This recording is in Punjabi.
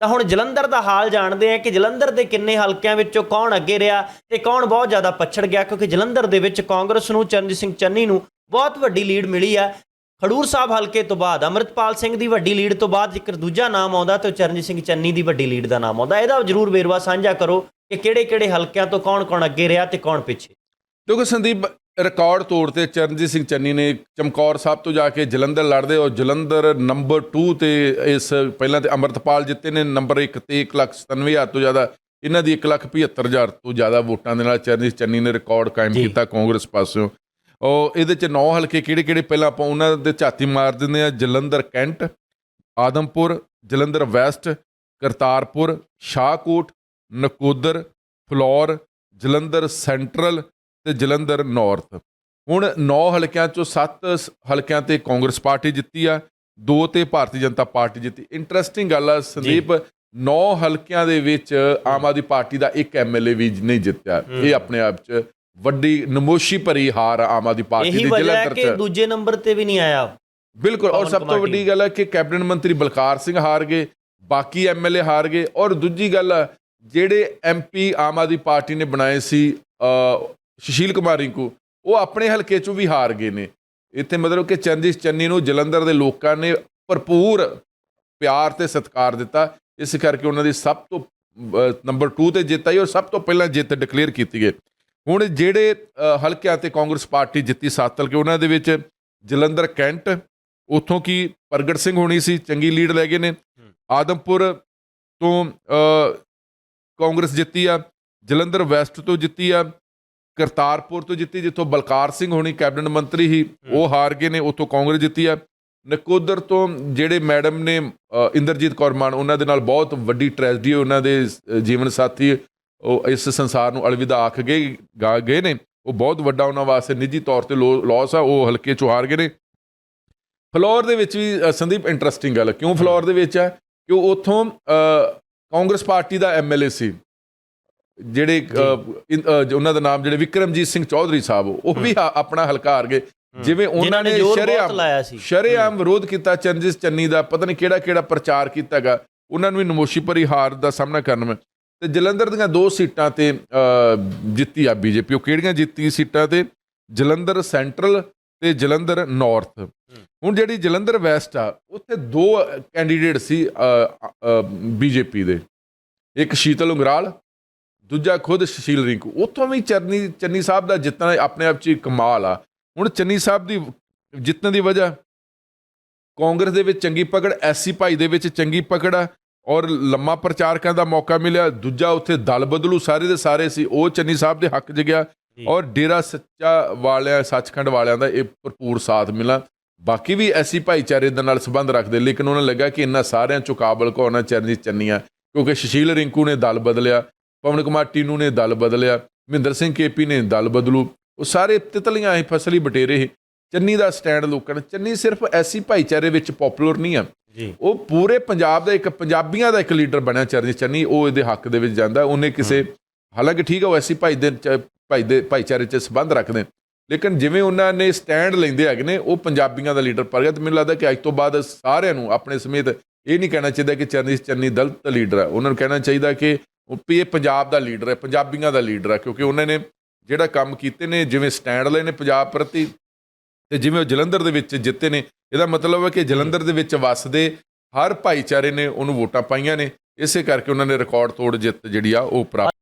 ਤਾਂ ਹੁਣ ਜਲੰਧਰ ਦਾ ਹਾਲ ਜਾਣਦੇ ਆ ਕਿ ਜਲੰਧਰ ਦੇ ਕਿੰਨੇ ਹਲਕਿਆਂ ਵਿੱਚੋਂ ਕੌਣ ਅੱਗੇ ਰਿਹਾ ਤੇ ਕੌਣ ਬਹੁਤ ਜ਼ਿਆਦਾ ਪਛੜ ਗਿਆ, ਕਿਉਂਕਿ ਜਲੰਧਰ ਦੇ ਵਿੱਚ ਕਾਂਗਰਸ ਨੂੰ, ਚਰਨਜੀਤ ਸਿੰਘ ਚੰਨੀ ਨੂੰ ਬਹੁਤ ਵੱਡੀ ਲੀਡ ਮਿਲੀ ਹੈ ਖਡੂਰ ਸਾਹਿਬ ਹਲਕੇ ਤੋਂ ਬਾਅਦ ਅਮਰਿਤਪਾਲ ਸਿੰਘ ਦੀ ਵੱਡੀ ਲੀਡ ਤੋਂ ਬਾਅਦ ਜੇਕਰ ਦੂਜਾ ਨਾਮ ਆਉਂਦਾ ਤਾਂ ਚਰਨਜੀਤ ਸਿੰਘ ਚੰਨੀ ਦੀ ਵੱਡੀ ਲੀਡ ਦਾ ਨਾਮ ਆਉਂਦਾ। ਇਹਦਾ ਜ਼ਰੂਰ ਵੇਰਵਾ ਸਾਂਝਾ ਕਰੋ ਕਿ ਕਿਹੜੇ-ਕਿਹੜੇ ਹਲਕਿਆਂ ਤੋਂ ਕੌਣ-ਕੌਣ ਅੱਗੇ ਰਿਹਾ ਤੇ ਕੌਣ ਪਿੱਛੇ। ਕਿਉਂਕਿ ਸੰਦੀਪ ਰਿਕਾਰਡ ਤੋੜ ਤੇ ਚਰਨਜੀਤ ਸਿੰਘ ਚੰਨੀ ਨੇ ਚਮਕੌਰ ਸਾਹਿਬ ਤੋਂ ਜਾ ਕੇ ਜਲੰਧਰ ਲੜਦੇ ਔਰ ਜਲੰਧਰ ਨੰਬਰ 2 ਤੇ ਇਸ ਪਹਿਲਾਂ ਤੇ ਅਮਰਤਪਾਲ ਜਿੱਤੇ ਨੇ ਨੰਬਰ 1 ਤੇ 197000 ਤੋਂ ਜ਼ਿਆਦਾ ਇਹਨਾਂ ਦੀ 175000 ਤੋਂ ਜ਼ਿਆਦਾ ਵੋਟਾਂ ਦੇ ਨਾਲ ਚਰਨਜੀਤ ਚੰਨੀ ਨੇ ਰਿਕਾਰਡ ਕਾਇਮ। ਕੀਤਾ ਕਾਂਗਰਸ ਪਾਸਿਓਂ ਔਰ ਇਹਦੇ ਚ ਨੌ ਹਲਕੇ ਕਿਹੜੇ ਕਿਹੜੇ ਪਹਿਲਾਂ ਆਪਾਂ ਉਹਨਾਂ ਦੇ ਝਾਤੀ ਮਾਰ ਦਿੰਦੇ ਆ Jalandhar cantt Adampur Jalandhar west Kartarpur Shahkot Nakodar Phillaur Jalandhar central ਤੇ ਜਲੰਧਰ ਨਾਰਥ ਹੁਣ 9 ਹਲਕਿਆਂ ਚੋਂ 7 ਹਲਕਿਆਂ ਤੇ ਕਾਂਗਰਸ ਪਾਰਟੀ ਜਿੱਤੀ ਆ ਦੋ ਤੇ ਭਾਰਤੀ ਜਨਤਾ ਪਾਰਟੀ ਜਿੱਤੀ। ਇੰਟਰਸਟਿੰਗ ਗੱਲ ਆ ਸੰਦੀਪ 9 ਹਲਕਿਆਂ ਦੇ ਵਿੱਚ ਆਮ ਆਦਮੀ ਪਾਰਟੀ ਦਾ ਇੱਕ ਐਮਐਲਏ ਵੀ ਨਹੀਂ ਜਿੱਤਿਆ। ਇਹ ਆਪਣੇ ਆਪ 'ਚ ਵੱਡੀ ਨਮੋਸ਼ੀ ਭਰੀ ਹਾਰ ਆਮ ਆਦਮੀ ਪਾਰਟੀ ਇਹੀ ਦੀ ਜਲੰਧਰ ਕਿ 'ਚ। ਦੂਜੇ ਨੰਬਰ ਤੇ ਵੀ ਨਹੀਂ ਆਇਆ। ਬਿਲਕੁਲ ਔਰ ਸਭ ਤੋਂ ਵੱਡੀ ਗੱਲ ਹੈ ਕਿ ਕੈਬਨਿਟ ਮੰਤਰੀ ਬਲਕਾਰ ਸਿੰਘ ਹਾਰ ਗਏ ਬਾਕੀ ਐਮਐਲਏ ਹਾਰ ਗਏ ਔਰ ਦੂਜੀ ਗੱਲ ਜਿਹੜੇ ਐਮਪੀ ਆਮ ਆਦਮੀ ਪਾਰਟੀ ਨੇ ਬਣਾਏ ਸੀ ਸੁਸ਼ੀਲ ਕੁਮਾਰ ਰਿੰਕੂ ਉਹ ਆਪਣੇ ਹਲਕੇ ਚੋਂ ਵੀ ਹਾਰ ਗਏ ਨੇ। ਇੱਥੇ ਮਤਲਬ ਕਿ ਚਰਨਜੀਤ ਚੰਨੀ ਨੂੰ ਜਲੰਧਰ ਦੇ ਲੋਕਾਂ ਨੇ ਭਰਪੂਰ ਪਿਆਰ ਤੇ ਸਤਿਕਾਰ ਦਿੱਤਾ। ਇਸ ਕਰਕੇ ਉਹਨਾਂ ਦੀ ਸਭ ਤੋਂ ਨੰਬਰ 2 ਤੇ ਜਿੱਤ ਆਈ ਔਰ ਸਭ ਤੋਂ ਪਹਿਲਾਂ ਜਿੱਤ ਡਿਕਲੇਅਰ ਕੀਤੀ ਗਈ। ਹੁਣ ਜਿਹੜੇ ਹਲਕਿਆਂ ਤੇ ਕਾਂਗਰਸ ਪਾਰਟੀ ਜਿੱਤੀ ਸੱਤ ਹਲਕੇ ਉਹਨਾਂ ਦੇ ਵਿੱਚ ਜਲੰਧਰ, ਕੈਂਟ, ਉਥੋਂ ਕੀ ਪ੍ਰਗਟ ਸਿੰਘ ਹੋਣੀ ਸੀ, ਚੰਗੀ ਲੀਡ ਲੈ ਗਏ ਨੇ। ਆਦਮਪੁਰ ਤੋਂ ਕਾਂਗਰਸ ਜਿੱਤੀ ਆ, ਜਲੰਧਰ ਵੈਸਟ ਤੋਂ ਜਿੱਤੀ ਆ ਕਰਤਾਰਪੁਰ ਤੋਂ ਜਿੱਤੀ, ਜਿੱਥੋਂ ਬਲਕਾਰ ਸਿੰਘ ਹੋਣੀ ਕੈਬਨਿਟ ਮੰਤਰੀ ਹੀ, ਉਹ ਹਾਰ ਗਏ ਨੇ, ਉੱਥੋਂ ਕਾਂਗਰਸ ਜਿੱਤੀ ਆ ਨਕੋਦਰ ਤੋਂ ਜਿਹੜੇ ਮੈਡਮ ਨੇ ਇੰਦਰਜੀਤ ਕੌਰ ਮਾਨ, ਉਹਨਾਂ ਦੇ ਨਾਲ ਬਹੁਤ ਵੱਡੀ ਟ੍ਰੈਜਡੀ ਉਹਨਾਂ ਦੇ ਜੀਵਨ ਸਾਥੀ, ਉਹ ਇਸ ਸੰਸਾਰ ਨੂੰ ਅਲਵਿਦਾ ਆਖ ਗਏ ਗਾ ਗਏ ਨੇ। ਉਹ ਬਹੁਤ ਵੱਡਾ ਉਹਨਾਂ ਵਾਸਤੇ ਨਿੱਜੀ ਤੌਰ ਤੇ ਲਾਸ ਆ, ਉਹ ਹਲਕੇ ਚੋਂ ਹਾਰ ਗਏ ਨੇ। ਫਲੋਰ ਦੇ ਵਿੱਚ ਵੀ ਸੰਦੀਪ ਇੰਟਰਸਟਿੰਗ ਗੱਲ ਕਿਉਂ ਫਲੋਰ ਦੇ ਵਿੱਚ ਆ? ਕਿ ਉਹ ਉਥੋਂ ਕਾਂਗਰਸ ਪਾਰਟੀ ਦਾ ਐਮਐਲਏ ਸੀ। ਜਿਹੜੇ ਉਹਨਾਂ ਦਾ ਨਾਮ ਜਿਹੜੇ ਵਿਕਰਮਜੀਤ ਸਿੰਘ ਚੌਧਰੀ ਸਾਹਿਬ ਉਹ ਵੀ ਆਪਣਾ ਹਲਕਾ ਹਾਰ ਗਏ। ਜਿਵੇਂ ਉਹਨਾਂ ਨੇ ਸ਼ਰੇਆਮ ਲਾਇਆ ਸੀ। ਸ਼ਰੇਆਮ ਵਿਰੋਧ ਕੀਤਾ ਚਰਨਜੀਤ ਚੰਨੀ ਦਾ ਪਤਾ ਨਹੀਂ ਕਿਹੜਾ ਕਿਹੜਾ ਪ੍ਰਚਾਰ ਕੀਤਾਗਾ ਉਹਨਾਂ ਨੂੰ ਵੀ ਨਮੋਸ਼ੀ ਭਰੀ ਹਾਰ ਦਾ ਸਾਹਮਣਾ ਕਰਨਾ ਪਿਆ। ਤੇ ਜਲੰਧਰ ਦੀਆਂ ਦੋ ਸੀਟਾਂ ਤੇ ਜਿੱਤੀ ਆ ਬੀਜੇਪੀ ਉਹ ਕਿਹੜੀਆਂ ਜਿੱਤੀ ਸੀਟਾਂ ਤੇ? ਜਲੰਧਰ ਸੈਂਟਰਲ ਤੇ ਜਲੰਧਰ ਨਾਰਥ। ਹੁਣ ਜਿਹੜੀ ਜਲੰਧਰ ਵੈਸਟ ਆ ਉੱਥੇ ਦੋ ਕੈਂਡੀਡੇਟ ਸੀ ਬੀਜੇਪੀ ਦੇ। ਇੱਕ ਸ਼ੀਤਲ ਉਂਗਰਾਲ ਦੂਜਾ ਖੁਦ ਸੁਸ਼ੀਲ ਰਿੰਕੂ। ਉੱਥੋਂ ਵੀ ਚਰਨੀ ਚੰਨੀ ਸਾਹਿਬ ਦਾ ਜਿੱਤਣਾ ਆਪਣੇ ਆਪ 'ਚ ਕਮਾਲ ਆ। ਹੁਣ ਚੰਨੀ ਸਾਹਿਬ ਦੀ ਜਿੱਤਣ ਦੀ ਵਜ੍ਹਾ ਕਾਂਗਰਸ ਦੇ ਵਿੱਚ ਚੰਗੀ ਪਕੜ ਐਸੀ ਭਾਈ ਦੇ ਵਿੱਚ ਚੰਗੀ ਪਕੜ ਆ ਔਰ ਲੰਮਾ ਪ੍ਰਚਾਰਕਾਂ ਦਾ ਮੌਕਾ ਮਿਲਿਆ। ਦੂਜਾ ਉੱਥੇ ਦਲ ਬਦਲੂ ਸਾਰੇ ਦੇ ਸਾਰੇ ਸੀ ਉਹ ਚੰਨੀ ਸਾਹਿਬ ਦੇ ਹੱਕ 'ਚ ਗਿਆ ਔਰ ਡੇਰਾ ਸੱਚਾ ਵਾਲਿਆਂ ਸੱਚਖੰਡ ਵਾਲਿਆਂ ਦਾ ਇਹ ਭਰਪੂਰ ਸਾਥ ਮਿਲਾ। ਬਾਕੀ ਵੀ ਐਸੀ ਭਾਈਚਾਰੇ ਦੇ ਨਾਲ ਸੰਬੰਧ ਰੱਖਦੇ ਲੇਕਿਨ ਉਹਨਾਂ ਲੱਗਾ ਕਿ ਇਹਨਾਂ ਸਾਰਿਆਂ ਚੋਂ ਕਾਬਲ ਕੋ ਹੋਣਾ ਚਰਨਜੀਤ ਚੰਨੀ ਆ ਕਿਉਂਕਿ ਸੁਸ਼ੀਲ ਰਿੰਕੂ ਨੇ ਦਲ ਬਦਲਿਆ। ਪਵਨ ਕੁਮਾਰ ਟੀਨੂ ਨੇ ਦਲ ਬਦਲਿਆ ਮਹਿੰਦਰ ਸਿੰਘ ਕੇਪੀ ਨੇ ਦਲ ਬਦਲੂ। ਉਹ ਸਾਰੇ ਤਿਤਲੀਆਂ ਇਹ ਫਸਲੀ ਬਟੇਰੇ। ਚੰਨੀ ਦਾ ਸਟੈਂਡ ਲੋਕਾਂ ਚੰਨੀ ਸਿਰਫ ਐਸੀ ਭਾਈਚਾਰੇ ਵਿੱਚ ਪਪੂਲਰ ਨਹੀਂ ਆ। ਉਹ ਪੂਰੇ ਪੰਜਾਬ ਦਾ ਇੱਕ ਪੰਜਾਬੀਆਂ ਦਾ ਇੱਕ ਲੀਡਰ ਬਣਿਆ ਚਰਨਜੀਤ ਚੰਨੀ। ਉਹ ਇਹਦੇ ਹੱਕ ਦੇ ਵਿੱਚ ਜਾਂਦਾ ਉਹਨੇ ਕਿਸੇ ਹਾਲਾਂਕਿ ਠੀਕ ਹੈ ਉਹ ਐਸੀ ਭਾਈ ਦੇ ਭਾਈ ਦੇ ਭਾਈਚਾਰੇ 'ਚ ਸੰਬੰਧ ਰੱਖਦੇ ਲੇਕਿਨ ਜਿਵੇਂ ਉਹਨਾਂ ਨੇ ਸਟੈਂਡ ਲੈਂਦੇ ਹੈਗੇ ਨੇ ਉਹ ਪੰਜਾਬੀਆਂ ਦਾ ਲੀਡਰ ਪਰ ਗਿਆ ਤੇ ਮੈਨੂੰ ਲੱਗਦਾ ਕਿ ਅੱਜ ਤੋਂ ਬਾਅਦ ਸਾਰਿਆਂ ਨੂੰ ਆਪਣੇ ਸਮੇਤ ਇਹ ਨਹੀਂ ਕਹਿਣਾ ਚਾਹੀਦਾ ਕਿ ਚਰਨਜੀਤ ਚੰਨੀ ਦਲਿਤ ਲੀਡਰ ਹੈ ਉਹਨਾਂ ਨੂੰ ਕਹਿਣਾ ਚਾਹੀਦਾ ਕਿ ਉਹ ਵੀ ਇਹ ਪੰਜਾਬ ਦਾ ਲੀਡਰ ਹੈ, ਪੰਜਾਬੀਆਂ ਦਾ ਲੀਡਰ ਹੈ, ਕਿਉਂਕਿ ਉਹਨਾਂ ਨੇ ਜਿਹੜਾ ਕੰਮ ਕੀਤੇ ਨੇ, ਜਿਵੇਂ ਸਟੈਂਡ ਲਏ ਨੇ ਪੰਜਾਬ ਪ੍ਰਤੀ, ਤੇ ਜਿਵੇਂ ਉਹ ਜਲੰਧਰ ਦੇ ਵਿੱਚ ਜਿੱਤੇ ਨੇ, ਇਹਦਾ ਮਤਲਬ ਹੈ ਕਿ ਜਲੰਧਰ ਦੇ ਵਿੱਚ ਵੱਸਦੇ ਹਰ ਭਾਈਚਾਰੇ ਨੇ ਉਹਨੂੰ ਵੋਟਾਂ ਪਾਈਆਂ ਨੇ, ਇਸੇ ਕਰਕੇ ਉਹਨਾਂ ਨੇ ਰਿਕਾਰਡ ਤੋੜ ਜਿੱਤ ਜਿਹੜੀ ਆ ਉਹ ਪ੍ਰਾਪਤ